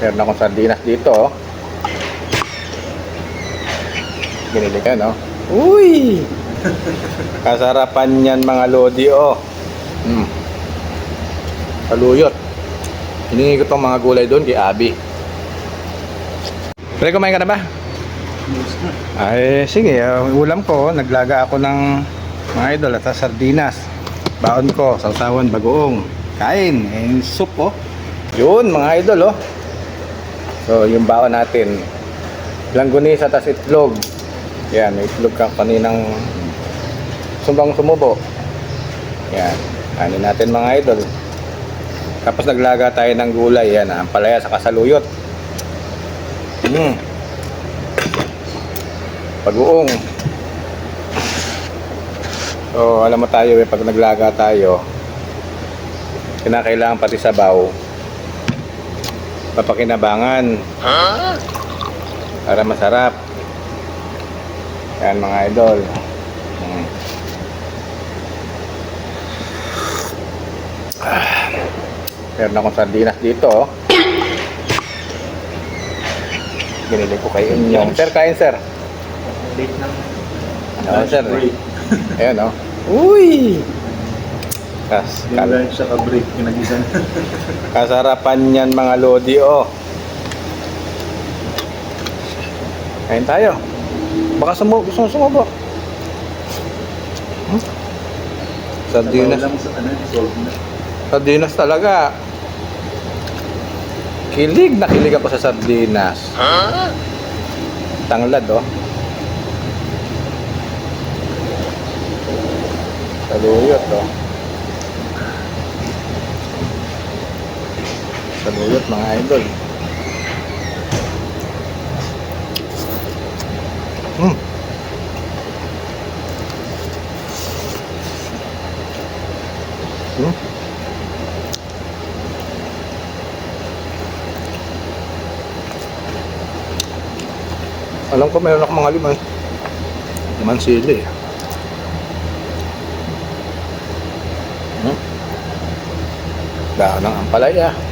Meron akong sardinas dito. oh. Binili ka, no? Uy! Kasarapan yan mga lodi, oh. Hmm. Kaluyot. Hiningi ko tong mga gulay doon kay Abi. Pre, kumain ka na ba? Ay, sige. uh, ulam ko, naglaga ako ng mga idol at sardinas. Baon ko, sausawan, bagoong. Kain, eh, soup, oh. Yun, mga idol, oh. So, yung baon natin. Langgunisa, tas itlog. Yan, itlog ka kaninang sumbang sumubo. Yan. Ano natin mga idol. Tapos naglaga tayo ng gulay. Yan, ang palaya sa kasaluyot. Mm. Pag-uong. So, alam mo tayo eh, pag naglaga tayo, kinakailangan pati sabaw. Papakinabangan. Para masarap. Yan mga idol. Mm. Ah. Meron akong sardinas dito. oh. Binili ko kay Inyong. Sir, kain sir. Late ng Oo, sir. break. Ayan oh. Uy! Kas, Yung lunch saka break, pinag-isa na. kasarapan yan mga lodi oh. Kain tayo. Baka sumu gusto mo sumubo. Hmm? Sardinas. Sardinas talaga. Kilig na kilig ako sa sardinas. Tanglad oh. Saluyot oh. Saluyot mga idol. Hmm. Hmm. Alam ko meron ako mga limang limang sili. Hmm? Dahon ng ampalaya.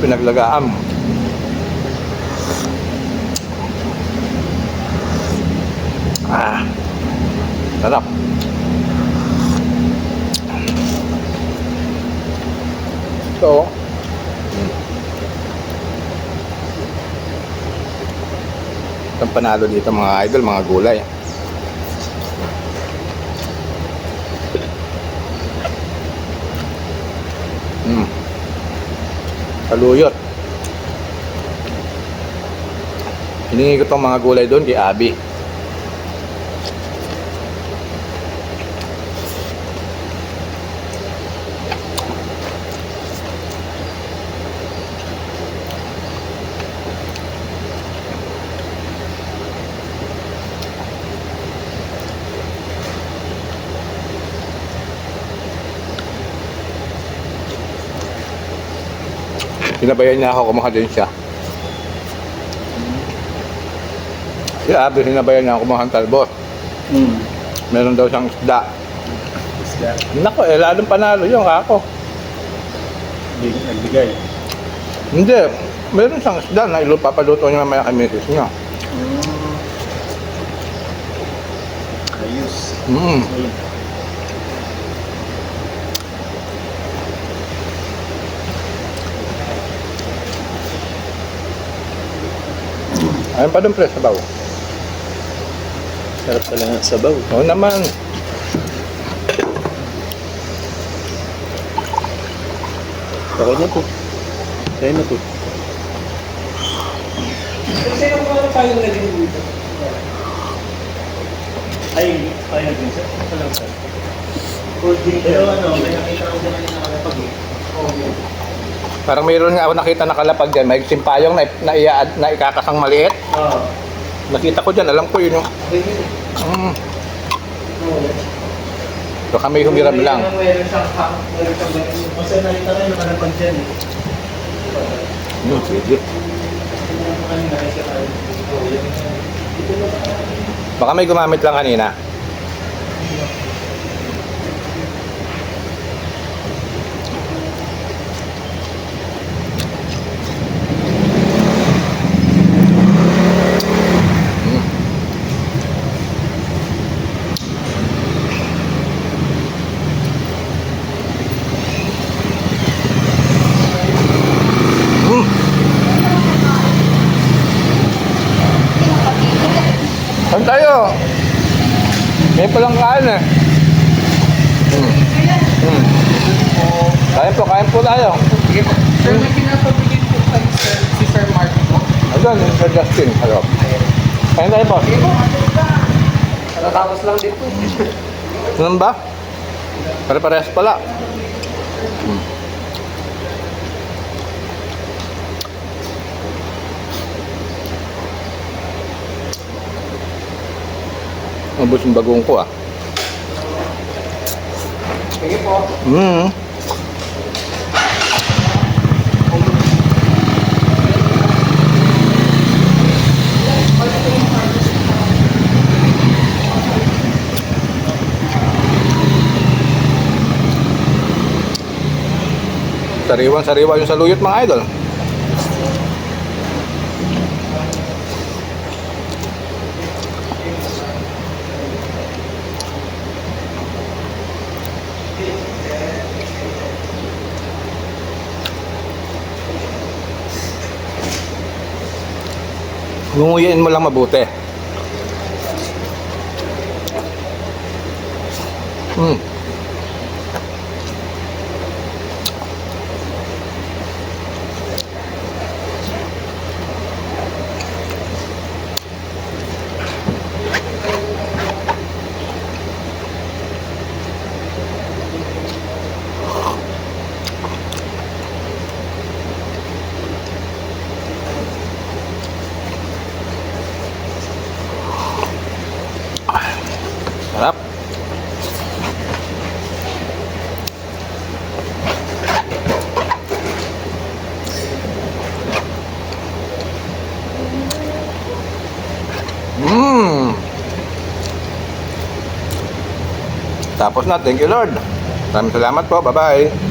Yung pinaglagaan. Ah. Sarap. So, hmm. Ang panalo dito mga idol, mga gulay. Mm. Kaluyot. Hiningi ko tong mga gulay doon kay Abi. Sinabayan niya ako, kumuha din siya. Si Abi, sinabayan niya ako kumuha ng talbos. Hmm. Meron daw siyang isda. Isda. Nako, eh, lalong panalo yung ako. Big- Nagbigay. Hindi, meron siyang isda na ilo papaluto niya mamaya kay misis niya. Ayos. Mm. Ayun. Ayun pa doon, pre, sabaw. Sarap pala nga sabaw. Oo naman. Okay na po. Kaya na po. Kasi nung mga tayo naging dito. Ay, ay na din sir. Ito lang sir. Cold drink. Pero ano, may nakita ko dyan na nakalapag eh. Parang mayroon nga ako nakita nakalapag dyan. May simpayong na, na, ia- na ikakasang maliit. Oo. Nakita ko dyan, alam ko yun yung... Mm. So kami humiram lang. Meron siyang hang, meron siyang ganun. Kasi nakita kayo nakalapag dyan eh. Hmm, sige. Oh, na? Baka may gumamit lang kanina. Saan tayo? May palang kain eh. Hmm. Hmm. Kain po, kain po tayo. Sige po. Sir, may pinapabigin po kay Sir, si Sir Mark po. Ayun, yung Sir Justin. Hello. Kain tayo po. Sige po. Natatapos lang din po. Ganun ba? Pare-parehas pala. Hmm. Mabos yung bagong ko ah. Sige po. Mm. Sariwan sariwa yung saluyot mga idol. Ngunguyain mo lang mabuti. Hmm. Tapos na. Thank you, Lord. Maraming salamat po. Bye-bye.